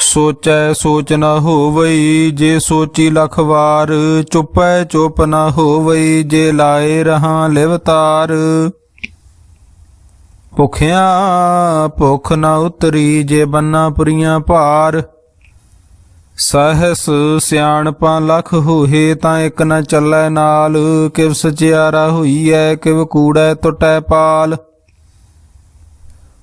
ਸੋਚੈ ਸੋਚ ਨ ਹੋਵਈ, ਜੇ ਸੋਚੀ ਲਖ ਵਾਰ, ਚੁੱਪੈ ਚੁੱਪ ਨ ਹੋਵਈ, ਜੇ ਲਾਏ ਰਹਾ ਲਿਵਤਾਰ ਭੁਖਿਆ ਭੁਖ ਨ ਉਤਰੀ, ਜੇ ਬੰਨਾ ਪੁਰੀਆਂ ਭਾਰ। ਸਹਸ ਸਿਆਣਪਾਂ ਲਖ ਹੋਏ ਤਾਂ ਇੱਕ ਨ ਚੱਲੈ ਨਾਲ, ਕਿਵ ਸਚਿਆਰਾ ਹੋਈਐ, ਕਿਵ ਕੂੜੈ ਟੁੱਟੈ ਪਾਲ।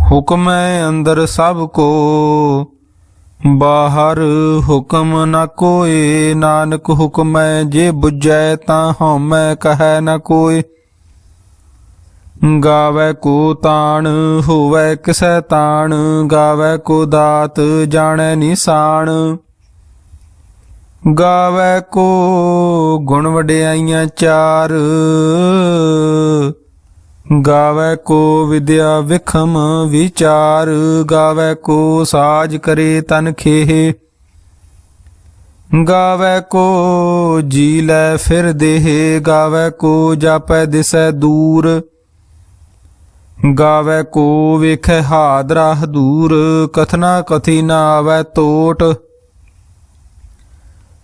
ਹੁਕਮ ਹੈ ਅੰਦਰ ਸਭ ਕੋ। ਬਾਹਰ ਹੁਕਮ ਨਾ ਕੋਏ, ਨਾਨਕ ਹੁਕਮ ਹੈ ਜੇ 부ਜੈ ਤਾਂ ਹਉਮੈ ਕਹੈ ਨਾ ਕੋਏ। ਗਾਵੇ ਕੋ ਤਾਣ, ਹੋਵੇ ਕਿਸੈ ਤਾਣ, ਗਾਵੇ ਕੋ ਦਾਤ, ਜਾਣੈ ਨਿਸ਼ਾਨ ਗਾਵੇ ਕੋ ਗੁਣ ਵਡਿਆਈਆਂ ਚਾਰ ਗਾਵੇ ਕੋ ਵਿਦਿਆ ਵਿਖਮ ਵਿਚਾਰ, ਗਾਵੇ ਕੋ ਸਾਜ ਕਰੇ ਤਨ ਖੇਹ। ਗਾਵੇ ਕੋ ਜੀ ਲੈ ਫਿਰ ਦੇਹ, ਗਾਵੇ ਕੋ ਜਾਪੈ ਦਿਸੈ ਦੂਰ। ਗਾਵੇ ਕੋ ਵੇਖੈ ਹਾਦਰਾ ਹਦੂਰ, ਕਥਨਾ ਕਥੀ ਨਾ ਆਵੈ ਟੋਟ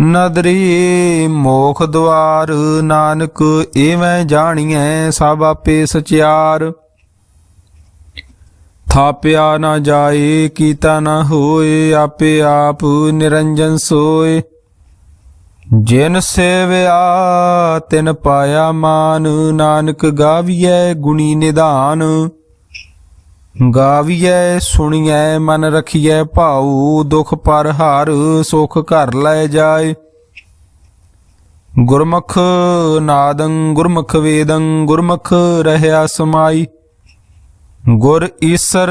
ਨਦਰੀ ਮੋਖ ਦੁਆਰ ਨਾਨਕ ਏਵੇਂ ਜਾਣੀਐ ਸਭ ਆਪੇ ਸਚਿਆਰ। ਥਾਪਿਆ ਨਾ ਜਾਏ, ਕੀਤਾ ਨਾ ਹੋਏ, ਆਪੇ ਆਪ ਨਿਰੰਜਨ ਸੋਏ। ਜਿਨ ਸੇਵਿਆ, ਤਿਨ ਪਾਇਆ ਮਾਨ, ਨਾਨਕ ਗਾਵੀਐ ਗੁਣੀ ਨਿਧਾਨ। ਗਾਵੀਐ, ਸੁਣੀਐ, ਮਨ ਰਖੀਐ, ਭਾਉ ਦੁਖ ਪਰ ਹਰ, ਸੁਖ ਘਰ ਲੈ ਜਾਏ। ਗੁਰਮੁਖ ਨਾਦੰ, ਗੁਰਮੁਖ ਵੇਦੰ, ਗੁਰਮੁਖ ਰਹਿਆ ਸਮਾਈ। ਗੁਰ ਈਸਰ,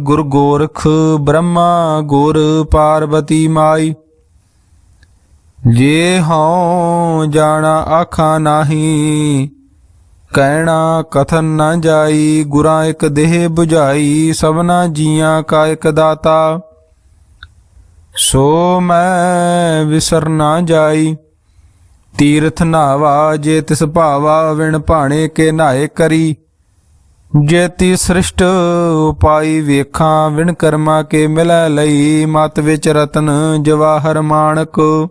ਗੁਰ ਗੋਰਖ, ਬ੍ਰਹਮਾ, ਗੁਰ ਪਾਰਵਤੀ ਮਾਈ। ਜੇ ਹਉ, ਜਾਣਾ ਆਖਾ ਨਾਹੀ ਕਹਿਣਾ ਕਥਨ ਨਾ ਜਾਈ, ਗੁਰਾਂ ਇੱਕ ਦੇਹ 부ਝਾਈ ਸਭਨਾ ਜੀਆਂ ਕਾ ਇੱਕ ਦਾਤਾ। ਸੋ ਮੈਂ ਵਿਸਰ ਨਾ ਜਾਈ, ਤੀਰਥ ਨਾਵਾ ਜੇ ਤਿਸ ਭਾਵਾ, ਵਿਣ ਭਾਣੇ ਕੇ ਨਾਏ ਕਰੀ। ਜੇ ਤੀ ਸ੍ਰਿਸ਼ਟ ਉਪਾਈ ਵੇਖਾਂ, ਵਿਣ ਕਰਮਾ ਕੇ ਮਿਲੈ ਲਈ, ਮਤ ਵਿੱਚ ਰਤਨ ਜਵਾਹਰ ਮਾਨਕ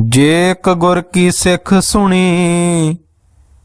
ਜੇ ਕ ਗੁਰ ਕੀ ਸਿੱਖ ਸੁਣੀ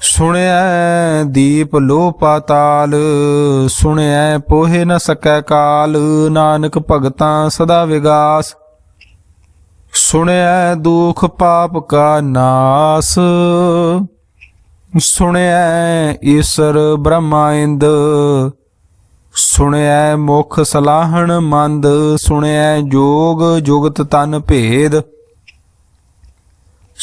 ਸੁਣਿਐ ਦੀਪ ਲੋ ਪਾਤਾਲ ਸੁਣਿਐ ਪੋਹੇ ਨ ਸਕੈ ਕਾਲ, ਨਾਨਕ ਭਗਤਾਂ ਸਦਾ ਵਿਗਾਸ। ਸੁਣਿਐ ਦੁਖ ਪਾਪ ਕਾ ਨਾਸ, ਸੁਣਿਐ ਈਸ਼ਰ ਬ੍ਰਹਮਾਇੰਦ ਸੁਣਿਐ ਮੁਖ ਸਲਾਹਣ ਮੰਦ, ਸੁਣਿਐ ਜੋਗ ਜੁਗਤ ਤਨ ਭੇਦ।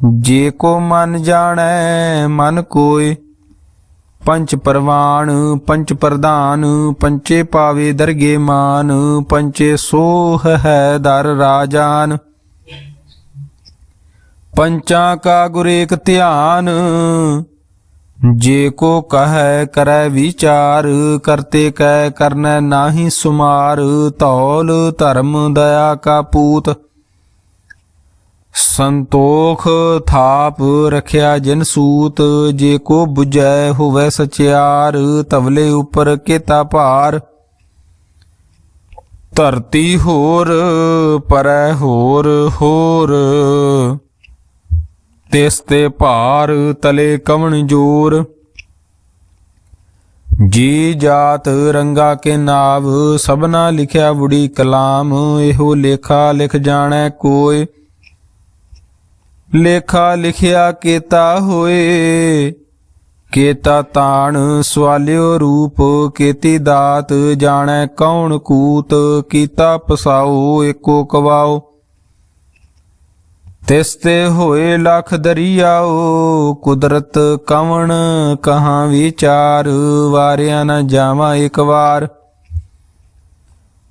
ਜੇ ਕੋ ਮਨ ਜਾਣੈ, ਮਨ ਕੋਏ ਪੰਚ ਪਰਵਾਨ ਪੰਚ ਪ੍ਰਧਾਨ ਪੰਚੇ ਪਾਵੇ ਦਰਗੇ ਮਾਨ ਪੰਚੇ ਸੋਹ ਹੈ ਦਰ ਰਾਜਾਨ। ਪੰਚਾਂ ਕਾ ਗੁਰ ਏਕ ਧਿਆਨ, ਜੇ ਕੋ ਕਹੈ, ਕਰੈ ਵਿਚਾਰ। ਕਰਤੇ ਕੈ, ਕਰਨੈ ਨਾਹੀ ਸੁਮਾਰ, ਧੌਲ ਧਰਮ ਦਇਆ ਕਾ ਪੂਤ। ਸੰਤੋਖ ਥਾਪ ਰਖਿਆ ਜਿਨ ਸੂਤ, ਜੇ ਕੋ 부ਜੈ ਹੋਵੇ ਸਚਿਆਰ, ਤਵਲੇ ਉਪਰ ਕੇਤਾ ਭਾਰ। ਧਰਤੀ ਹੋਰ, ਪਰੈ ਹੋਰ ਹੋਰ। ਤਿਸ ਤੇ ਭਾਰ, ਤਲੇ ਕਵਣ ਜੋਰ। ਜੀ ਜਾਤ ਰੰਗਾ ਕੇ ਨਾਵ, ਸਭਨਾ ਲਿਖਿਆ ਬੁੜੀ ਕਲਾਮ, ਇਹੋ ਲੇਖਾ ਲਿਖ ਜਾਣੈ ਕੋਇ। ਲੇਖਾ ਲਿਖਿਆ ਕੀਤਾ ਹੋਏ। ਕੇਤਾ ਤਾਣ ਸਵਾਲਿਓ ਰੂਪ, ਕੀਤੀ ਦਾਤ ਜਾਣੈ ਕੌਣ ਕੂਤ, ਕੀਤਾ ਪਸਾਓ ਏਕੋ ਕਵਾਓ। ਤਿਸ ਤੇ ਹੋਏ ਲਖ ਦਰਿਆਓ, ਕੁਦਰਤ ਕਵਣ ਕਹਾਂ ਵਿਚਾਰ, ਵਾਰਿਆ ਨਾ ਜਾਵਾਂ ਇੱਕ ਵਾਰ।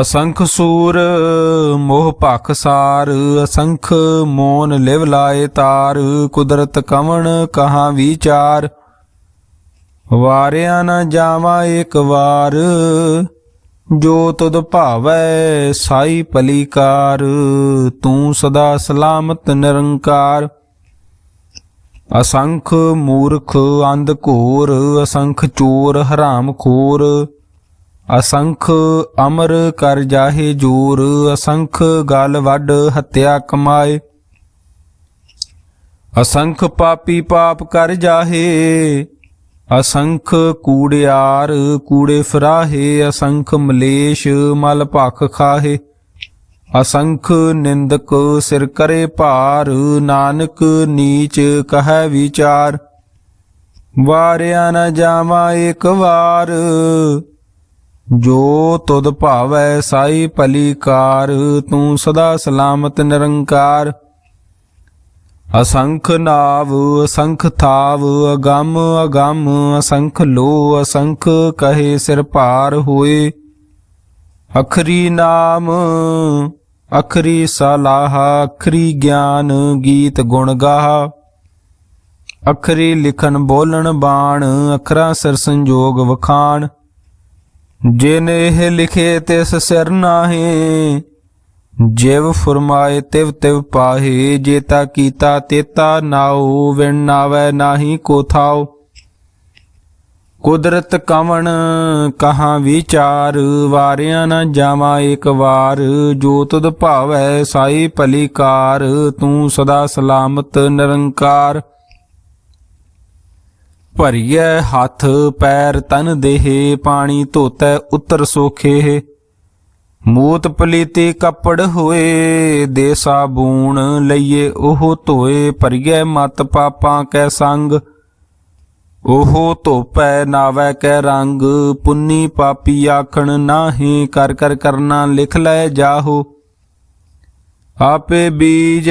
ਅਸੰਖ ਸੂਰ, ਮੋਹ ਭਖ ਸਾਰ, ਅਸੰਖ ਮੋਨ ਲਿਵ ਲਾਏ ਤਾਰ, ਕੁਦਰਤ ਕਵਣ ਕਹਾ ਵਿਚਾਰ? ਵਾਰਿਆ ਨਾ ਜਾਵਾਂ ਇੱਕ ਵਾਰ, ਜੋ ਤੁਧ ਭਾਵੈ ਸਾਈ ਪਲੀਕਾਰ, ਤੂੰ ਸਦਾ ਸਲਾਮਤ ਨਿਰੰਕਾਰ। ਅਸੰਖ ਮੂਰਖ ਅੰਧ ਘੋਰ, ਅਸੰਖ ਚੋਰ ਹਰਾਮ ਖੋਰ ਅਸੰਖ ਅਮਰ ਕਰ ਜਾਹੇ ਜੋਰ, ਅਸੰਖ ਗਲ ਵੱਡ ਹੱਤਿਆ ਕਮਾਏ। ਅਸੰਖ ਪਾਪੀ ਪਾਪ ਕਰ ਜਾਹੇ, ਅਸੰਖ ਕੂੜਿਆਰ ਕੂੜੇ ਫਰਾਹੇ, ਅਸੰਖ ਮਲੇਸ਼ ਮਲ ਭਖ ਖਾਹੇ। ਅਸੰਖ ਨਿੰਦਕ ਸਿਰ ਕਰੇ ਭਾਰ, ਨਾਨਕ ਨੀਚ ਕਹੈ ਵਿਚਾਰ। ਵਾਰਿਆ ਨ ਜਾਵਾਂ ਇੱਕ ਵਾਰ ਜੋ ਤੁਧ ਭਾਵੈ ਸਾਈ ਭਲੀਕਾਰ, ਤੂੰ ਸਦਾ ਸਲਾਮਤ ਨਿਰੰਕਾਰ। ਅਸੰਖ ਨਾਵ, ਅਸੰਖ ਥਾਵ, ਅਗੰਮ ਅਗੰਮ, ਅਸੰਖ ਲੋ ਅਸੰਖ ਕਹੇ ਸਿਰ ਭਾਰ ਹੋਏ। ਅਖਰੀ ਨਾਮ, ਅਖਰੀ ਸਲਾਹ, ਅਖਰੀ ਗਿਆਨ, ਗੀਤ ਗੁਣ ਗਾਹ। ਅਖਰੀ ਲਿਖਨ ਬੋਲਣ ਬਾਣ, ਅਖਰਾ ਸਿਰ ਸੰਜੋਗ ਵਖਾਣ। ਜਿਨ ਇਹ ਲਿਖੇ ਤਿਸ ਸਿਰ ਨਾਹੀ, ਜਿਵ ਫਰਮਾਏ ਤਿਵ ਤਿਵ ਪਾਹੇ, ਜੇਤਾ ਕੀਤਾ ਤੇਤਾ ਨਾਉ, ਵਿਣ ਨਾਵੈ ਨਾਹੀ ਕੋ ਥਾਉ। ਕੁਦਰਤ ਕਵਣ ਕਹਾਂ ਵਿਚਾਰ, ਵਾਰਿਆ ਨਾ ਜਾਵਾਂ ਇੱਕ ਵਾਰ, ਜੋ ਤੁਧ ਭਾਵੈ ਸਾਈ ਭਲੀਕਾਰ, ਤੂੰ ਸਦਾ ਸਲਾਮਤ ਨਿਰੰਕਾਰ। ਭਰੀਐ ਹੱਥ ਪੈਰ ਤਨ ਦੇਹ, ਪਾਣੀ ਧੋਤੈ ਉਤਰ ਸੋਖੇ। ਮੂਤ ਪਲੀਤੀ ਕੱਪੜ ਹੋਏ, ਦੇ ਸਾਬੂਣ ਲਈਏ ਉਹ ਧੋਏ। ਭਰੀਐ ਮਤ ਪਾਪਾਂ ਕੈ ਸੰਗ, ਉਹ ਧੋਪੈ ਨਾਵੈ ਕੈ ਰੰਗ। ਪੁੰਨੀ ਪਾਪੀ ਆਖਣ ਨਾਹੀ, ਕਰ ਕਰ ਕਰਨਾ ਲਿਖ ਲੈ ਜਾਹੋ। ਆਪੇ ਬੀਜ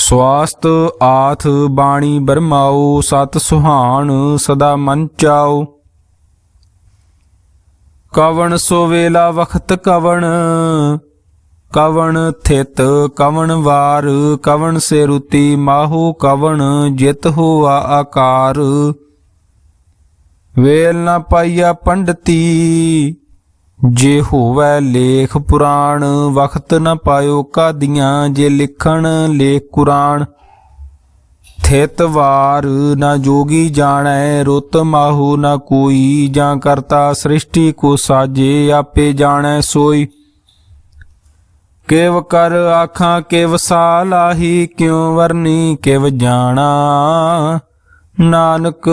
ਸਵਾਸਤ ਆਥ ਬਾਣੀ ਬਰਮਾਉ, ਸਤ ਸੁਹਾਣ ਸਦਾ ਮਨ ਚਾਓ ਕਵਣ ਸੋ ਵੇਲਾ ਵਖਤ ਕਵਣ ਕਵਣ ਥਿਤ ਕਵਣ ਵਾਰ, ਕਵਣ ਸੇ ਰੁਤੀ ਮਾਹੂ ਕਵਣ ਜਿਤ ਹੋਆ ਆਕਾਰ। ਵੇਲ ਨਾ ਪਾਈਆ ਪੰਡਤੀ ਜੇ ਹੋਵੇ ਲੇਖ ਪੁਰਾਣ, ਵਖਤ ਨ ਪਾਇਓ ਕਾਦੀਆਂ, ਜੇ ਲਿਖਣ ਲੇਖ ਕੁਰਾਨ। ਥਿਤ ਵਾਰ ਨਾ ਜੋਗੀ ਜਾਣੈ, ਰੁੱਤ ਮਾਹੂ ਨਾ ਕੋਈ, ਜਾਂ ਕਰਤਾ ਸ੍ਰਿਸ਼ਟੀ ਕੋ ਸਾਜੇ, ਆਪੇ ਜਾਣੈ ਸੋਈ। ਕਿਵ ਕਰ ਆਖਾਂ, ਕਿਵ ਸਾਲਾਹੀ ਕਿਉ ਵਰਨੀ, ਕਿਵ ਜਾਣਾ। ਨਾਨਕ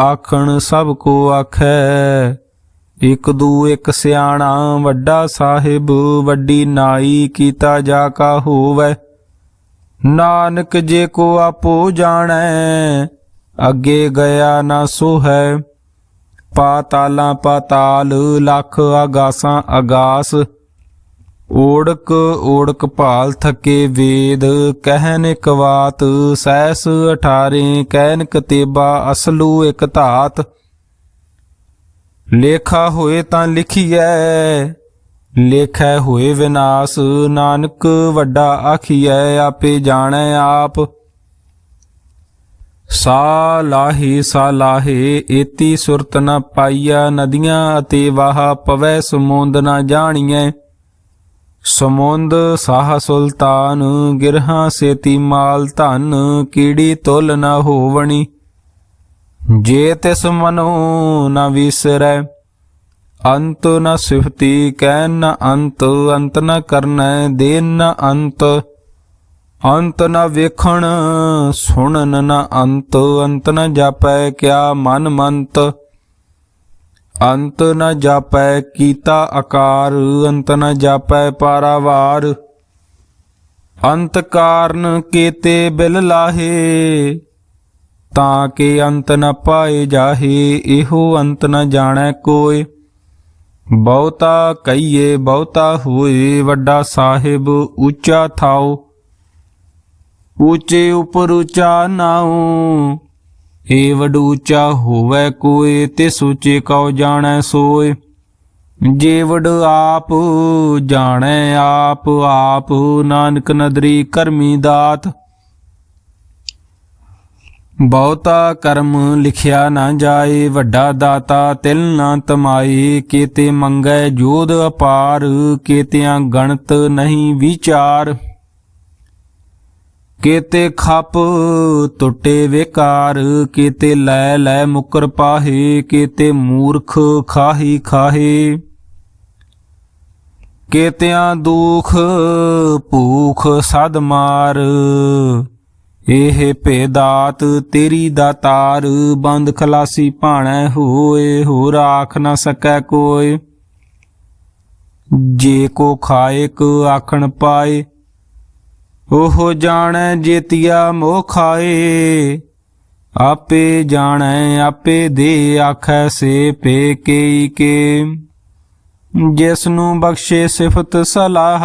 ਆਖਣ ਸਭ ਕੋ ਆਖੈ ਇਕ ਦੂ ਇਕ ਸਿਆਣਾ, ਵੱਡਾ ਸਾਹਿਬ, ਵੱਡੀ ਨਾਈ ਕੀਤਾ ਜਾ ਕਾ ਹੋਵੇ। ਨਾਨਕ ਜੇ ਕੋ ਆਪੋ ਜਾਣੈ, ਅੱਗੇ ਗਿਆ ਨਾ ਸੋ ਹੈ ਪਾਤਾਲਾਂ ਪਾਤਾਲ, ਲੱਖ ਆਗਾਸਾਂ ਆਗਾਸ ਓੜਕ ਓੜਕ ਭਾਲ ਥਕੇ ਵੇਦ, ਕਹਿਨ ਇਕ ਬਾਤ ਸੈਸ 18 ਕਹਿਨ ਕਤੇਬਾ ਅਸਲੂ ਇਕ ਧਾਤ। ਲੇਖਾ ਹੋਏ ਤਾਂ ਲਿਖੀਐ, ਲੇਖੈ ਹੋਏ ਵਿਨਾਸ਼, ਨਾਨਕ ਵੱਡਾ ਆਖੀਐ, ਆਪੇ ਜਾਣੈ ਆਪ। ਸਾ ਲਾਹੇ ਸਾ ਲਾਹੇ ਏਤੀ ਸੁਰਤ ਨ ਪਾਈਆ ਨਦੀਆਂ ਅਤੇ ਵਾਹ ਪਵੈ ਸਮੁੰਦ ਨ ਜਾਣੀਐ। ਸਮੁੰਦ ਸਾਹ ਸੁਲਤਾਨ, ਗਿਰਹਾ ਸੇਤੀ ਮਾਲ ਧਨ, ਕੀੜੀ ਤੁਲ ਨ ਹੋਵਣੀ। ਜੇ ਤਿਸ ਮਨੋ ਨ ਵਿਸਰੈ, ਅੰਤ ਨ ਸਿਫਤੀ ਕਹਿ ਨ ਅੰਤ ਅੰਤ ਨ ਕਰਨੈ ਦੇਨ ਨ ਅੰਤ ਅੰਤ ਨ ਵੇਖਣ ਸੁਣਨ ਨ ਅੰਤ ਅੰਤ ਨ ਜਾਪੈ ਕਿਆ ਮਨ ਮੰਤ, ਅੰਤ ਨ ਜਾਪੈ ਕੀਤਾ ਆਕਾਰ, ਅੰਤ ਨ ਜਾਪੈ ਪਾਰਾਵਾਰ ਅੰਤ ਕਾਰਨ ਕੀਤੇ ਬਿਲ ਲਾਹੇ ਤਾਂ ਕਿ ਅੰਤ ਨ ਪਾਏ ਜਾਹੇ, ਇਹੋ ਅੰਤ ਨ ਜਾਣੈ ਕੋਇ। ਬਹੁਤਾ ਕਹੀਏ, ਬਹੁਤਾ ਹੋਏ, ਵੱਡਾ ਸਾਹਿਬ ਉੱਚਾ ਥਾਓ ਉੱਚੇ ਉਪਰ ਉੱਚਾ ਨਾਉ, ਏ ਵਡ ਹੋਵੇ ਕੋਏ ਤੇ ਸੋਚੇ ਕਉ ਜਾਣੈ ਸੋਏ ਜੇ ਵਡ ਆਪ ਜਾਣੈ ਆਪ ਆਪ ਨਾਨਕ ਨਦਰੀ ਕਰਮੀ ਦਾਤ। ਬਹੁਤਾ ਕਰਮ ਲਿਖਿਆ ਨਾ ਜਾਏ, ਵੱਡਾ ਦਾਤਾ ਤਿਲ ਨਾ ਤਮਾਏ, ਕੀਤੇ ਮੰਗੈ ਜੋਧ ਅਪਾਰ, ਕੀਤਿਆਂ ਗਣਤ ਨਹੀਂ ਵਿਚਾਰ। ਕੀਤੇ ਖੱਪ ਟੁੱਟੇ ਵਿਕਾਰ, ਕੀਤੇ ਲੈ ਲੈ ਮੁਕਰ ਪਾਹੇ, ਕੀਤੇ ਮੂਰਖ ਖਾਹੀ ਖਾਹੇ। ਕੀਤਿਆਂ ਦੁਖ ਭੂਖ ਸਦ ਮਾਰ ਇਹ ਭੇਦਾਤ ਤੇਰੀ ਦਾਤਾਰ ਬੰਦ ਖਲਾਸੀ ਭਾਣੈ ਹੋਏ, ਹੋਰ ਆਖ ਨਾ ਸਕੈ ਕੋਇ ਜੇ ਕੋ ਖਾਇਕ ਆਖਣ ਪਾਏ। ਉਹ ਜਾਣੈ ਜੇਤੀਆ ਮੋਹ ਖਾਏ। ਆਪੇ ਜਾਣੈ, ਆਪੇ ਦੇ ਆਖੈ ਸੇ ਪੇ ਕੇ ਜਿਸ ਨੂੰ ਬਖਸ਼ੇ ਸਿਫਤ ਸਲਾਹ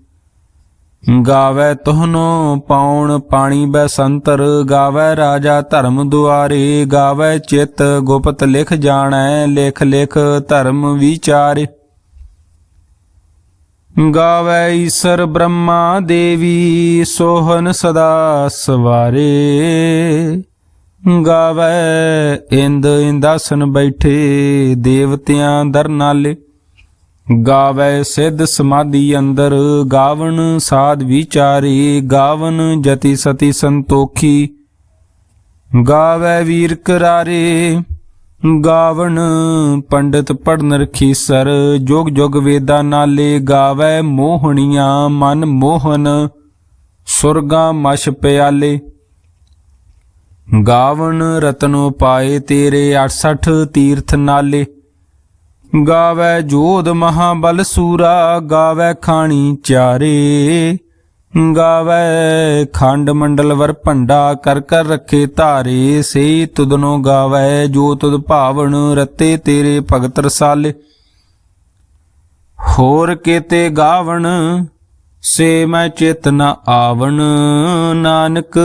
ਗਾਵੇ ਤੁਹਨੋ ਪਾਉਣ ਪਾਣੀ ਬੈ ਸੰਤਰ ਗਾਵੇ ਰਾਜਾ ਧਰਮ ਦੁਆਰੇ, ਗਾਵੇ ਚਿਤ ਗੁਪਤ ਲਿਖ ਜਾਣੈ, ਲਿਖ ਲਿਖ ਧਰਮ ਵਿਚਾਰੇ। ਗਾਵੇ ਈਸਰ ਬ੍ਰਹਮਾ ਦੇਵੀ, ਸੋਹਨ ਸਦਾ ਸਵਾਰੇ। ਗਾਵੇ ਇੰਦ ਇੰਦਾਸਨ ਬੈਠੇ, ਦੇਵਤਿਆਂ ਦਰ ਨਾਲੇ। ਗਾਵੇ ਸਿੱਧ ਸਮਾਧੀ ਅੰਦਰ ਗਾਵਨ ਸਾਧ ਵਿਚਾਰੀ ਗਾਵਨ ਜਤੀ ਸਤੀ ਸੰਤੋਖੀ। ਗਾਵੇ ਵੀਰ ਕਰਾਰੇ, ਗਾਵਣ ਪੰਡਤ ਪੜਨ ਰਖੀਸਰ, ਜੋਗ ਜੋਗ ਵੇਦਾਂ ਨਾਲੇ, ਗਾਵੇ ਮੋਹਣੀਆਂ ਮਨ ਮੋਹਨ, ਸੁਰਗਾ ਮਸ਼ ਪਿਆਲੇ। ਗਾਵਣ ਰਤਨੋ ਪਾਏ ਤੇਰੇ 68 ਤੀਰਥ ਨਾਲੇ ਗਾਵੇ ਜੋਧ ਮਹਾਬਲ ਸੂਰਾ, ਗਾਵੇ ਖਾਣੀ ਚਾਰੇ। ਗਾਵੇ ਖੰਡ ਮੰਡਲ ਵਰ ਭੰਡਾ, ਕਰ ਕਰ ਰੱਖੇ ਧਾਰੇ। ਸੇ ਤੁਦਨੋ ਗਾਵੇ, ਜੋ ਤੁਦ ਭਾਵਨ ਰਤੇ ਤੇਰੇ ਭਗਤ ਰਸਾਲੇ। ਹੋਰ ਕੀਤੇ ਗਾਵਣ, ਸੇ ਮੈਂ ਚਿਤ ਨ ਆਵਣ। ਨਾਨਕ,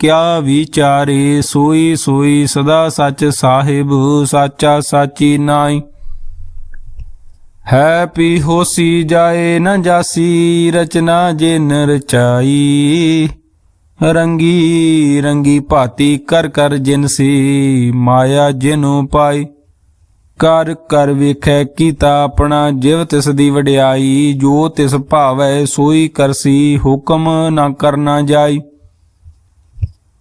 ਕਿਆ ਵਿਚਾਰੇ, ਸੋਈ ਸੋਈ ਸਦਾ ਸੱਚ ਸਾਹਿਬ, ਸਾਚਾ ਸਾਚੀ ਨਾਈ ਹੈ ਪੀ ਹੋਸੀ ਜਾਏ ਨ ਜਾਸੀ, ਰਚਨਾ ਜਿਨ ਰਚਾਈ। ਰੰਗੀ ਰੰਗੀ ਭਾਤੀ ਕਰ ਕਰ ਜਿਨ ਸੀ, ਮਾਇਆ ਜਿਨੂ ਪਾਈ। ਕਰ ਕਰ ਵੇਖੈ ਕੀਤਾ ਆਪਣਾ ਜਿਵ ਤਿਸ ਦੀ ਵਡਿਆਈ, ਜੋ ਤਿਸ ਭਾਵੈ ਸੋਈ ਕਰਸੀ, ਹੁਕਮ ਨਾ ਕਰਨਾ ਜਾਈ।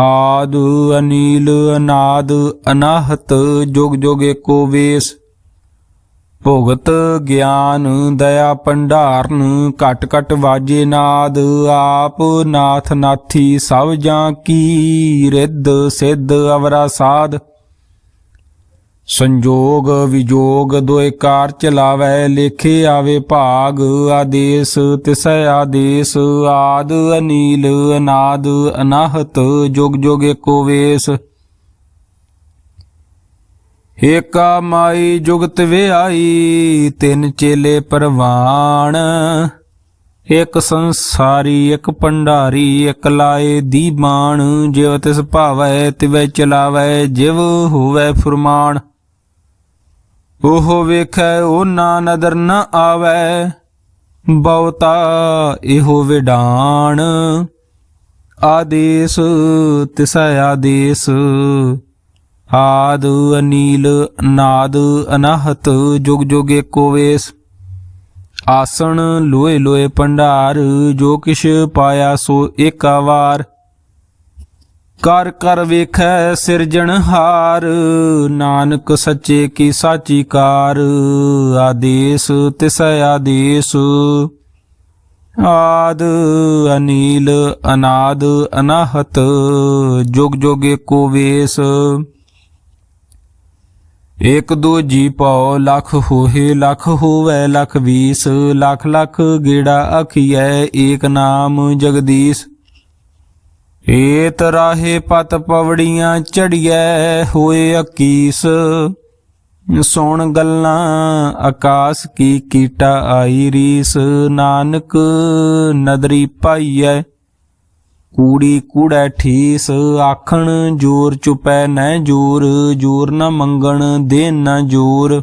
ਆਦ ਅਨੀਲ, ਅਨਾਦ, ਅਨਾਹਤ, ਜੁਗ ਜੁਗ ਏਕੋ ਵੇਸ। ਭੁਗਤ ਗਿਆਨ, ਦਇਆ ਭੰਡਾਰਨ, ਘਟ ਘਟ ਵਾਜੇ ਨਾਦ, ਆਪ ਨਾਥ ਨਾਥੀ ਸਭ ਜਾਂ ਕੀ, ਰਿੱਧ ਸਿੱਧ ਅਵਰਾ ਸਾਧ। ਸੰਜੋਗ ਵਿਜੋਗ ਦੋਏ ਕਾਰ ਚਲਾਵੈ, ਲੇਖੇ ਆਵੇ ਭਾਗ, ਆਦੇਸ ਤਿਸੈ ਆਦੇਸ, ਆਦ ਅਨੀਲ ਅਨਾਦ ਅਨਾਹਤ, ਜੁਗ ਜੁਗ ਏਕੋ ਵੇਸ। ਏਕਾ ਮਾਈ ਜੁਗਤ ਵਿਆਈ, ਤਿੰਨ ਚੇਲੇ ਪਰਵਾਣ। ਇਕ ਸੰਸਾਰੀ ਇੱਕ ਭੰਡਾਰੀ ਇਕ ਲਾਏ ਦੀਬਾਨ ਜਿਵ ਤਿਸ ਭਾਵੈ, ਤਿਵੈ ਚਲਾਵੈ, ਜਿਵ ਹੋਵੈ ਫੁਰਮਾਨ। ਉਹ ਵੇਖੈ, ਉਹ ਨਾ ਨਦਰ ਨ ਆਵੈ। ਬਹੁਤਾ ਇਹੋ ਵਿਡਾਣ। ਆਦੇਸ, ਤਿਸੈ ਆਦੇਸ। ਆਦ ਅਨੀਲ, ਨਾਦ ਅਨਾਹਤ, ਜੁਗ ਜੁਗ ਏਕੋ ਵੇਸ। ਆਸਣ ਲੋਏ ਲੋਏ ਭੰਡਾਰ, ਜੋ ਕਿਛ ਪਾਇਆ ਸੋ ਏਕਾ ਵਾਰ ਕਰ ਕਰ ਵੇਖੈ ਸਿਰਜਣਹਾਰ ਨਾਨਕ ਸੱਚੇ ਕੀ ਸਾਚੀ ਕਾਰ, ਆਦੇਸ ਤਿਸੈ ਆਦੇਸ। ਆਦ ਅਨੀਲ, ਅਨਾਦ ਅਨਾਹਤ, ਜੁਗ ਜੋਗੇ ਏਕੋ ਵੇਸ। ਇਕ ਦੋ ਜੀ ਪਉ, ਲਖ ਹੋਏ ਲਖ ਹੋਵੇ, ਲਖ ਵੀਸ, ਲਖ ਲਖ ਗੇੜਾ ਅਖੀਐ ਏਕ ਨਾਮ ਜਗਦੀਸ਼। ਏਤ ਰਾਹੇ ਪਤ ਪਵੜੀਆਂ ਚੜੀਐ ਹੋਏ ਅਕੀਸ। ਸੁਣ ਗੱਲਾਂ ਆਕਾਸ ਕੀ ਕੀਟਾ ਆਈ ਰੀਸ। ਨਾਨਕ ਨਦਰੀ ਪਾਈਐ ਕੂੜੀ ਕੂੜੈ ਠੀਸ। ਆਖਣ ਜੋਰ ਚੁਪੈ ਨੈ ਜੋਰ ਜੋਰ ਨ ਮੰਗਣ ਦੇ ਨਾ ਜੋਰ।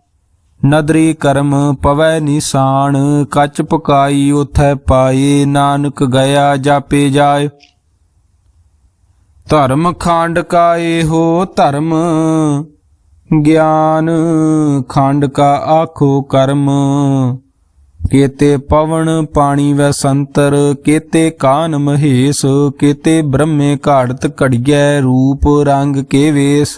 ਨਦਰੀ ਕਰਮ ਪਵੈ ਨਿਸ਼ਾਨ, ਕੱਚ ਪਕਾਈ ਉਥੈ ਪਾਏ, ਨਾਨਕ ਗਿਆ ਜਾਪੇ ਜਾਏ। ਧਰਮ ਖੰਡ ਕਾ ਇਹੋ ਧਰਮ, ਗਿਆਨ ਖੰਡ ਕਾ ਆਖੋ ਕਰਮ। ਕੇਤੇ ਪਵਨ ਪਾਣੀ ਵੈ ਸੰਤਰ, ਕੇਤੇ ਕਾਨ ਮਹੇਸ਼, ਕੇਤੇ ਬ੍ਰਹਮੇ ਘਾੜਤ ਘੜੀਐ ਰੂਪ ਰੰਗ ਕੇ ਵੇਸ।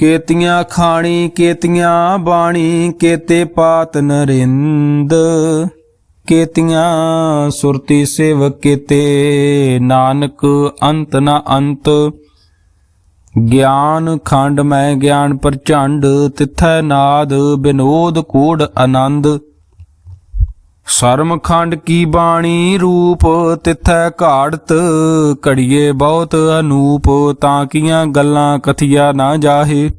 ਕੇਤੀਆਂ ਖਾਣੀ, ਕੇਤੀਆਂ ਬਾਣੀ, ਕੇਤੇ ਪਾਤ ਨਰਿੰਦ। ਕੇਤੀਆਂ ਸੁਰਤੀ ਸੇਵ ਕੇਤੇ ਨਾਨਕ, ਅੰਤ ਨਾ ਅੰਤ। ਗਿਆਨ ਖੰਡ ਮੈਂ ਗਿਆਨ ਪ੍ਰਚੰਡ, ਤਿਥੈ ਨਾਦ ਬਿਨੋਦ ਕੋੜ ਆਨੰਦ। ਸ਼ਰਮਖੰਡ ਕੀ ਬਾਣੀ ਰੂਪ ਤਿਥੈ ਘਾੜਤ, ਘੜੀਏ ਬਹੁਤ ਅਨੂਪ, ਤਾਂ ਕੀਆਂ ਗੱਲਾਂ ਕਥਿਆ ਨਾ ਜਾਹੇ।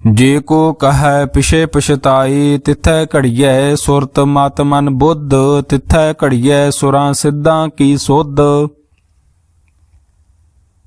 ਜੇ ਕੋ ਕਹੈ ਪਿਛੇ ਪਛਤਾਈ ਤਿਥੈ ਘੜੀਐ ਸੁਰਤ ਮਤ ਮਨ ਬੁੱਧ, ਤਿਥੈ ਘੜੀਐ ਸੁਰਾਂ ਸਿੱਧਾਂ ਕੀ ਸੋਧ।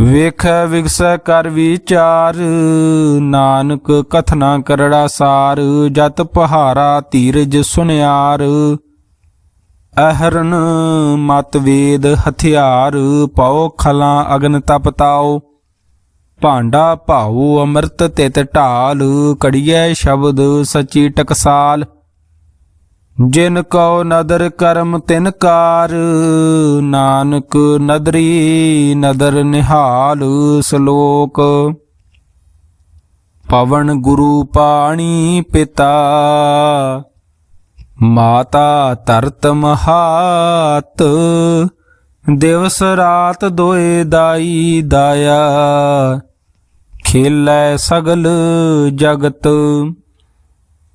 ਵੇਖੈ ਵਿਗਸੈ ਕਰ ਵਿਚਾਰ, ਨਾਨਕ ਕਥਨਾ ਕਰੜਾ ਸਾਰ, ਜਤ ਪਹਾਰਾ ਧੀਰਜ ਸੁਨਿਆਰ। ਅਹਰਨ ਮਤ ਵੇਦ ਹਥਿਆਰ ਪਉ ਖਲਾਂ ਅਗਨ ਤਪਤਾਓ ਭਾਂਡਾ ਭਾਉ ਅੰਮ੍ਰਿਤ ਤਿਤ ਢਾਲ, ਕੜੀਐ ਸ਼ਬਦ ਸਚੀ ਟਕਸਾਲ। ਜਿਨ ਕਉ ਨਦਰ ਕਰਮ ਤਿਨ ਕਾਰ, ਨਾਨਕ ਨਦਰੀ ਨਦਰ ਨਿਹਾਲ ਸ਼ਲੋਕ। ਪਵਨ ਗੁਰੂ ਪਾਣੀ ਪਿਤਾ, ਮਾਤਾ ਤਰਤ ਮਹਾਤ, ਦਿਵਸ ਰਾਤ ਦੋਏ ਦਾਈ ਦਾਇਆ, ਖੇਲੈ ਸਗਲ ਜਗਤ।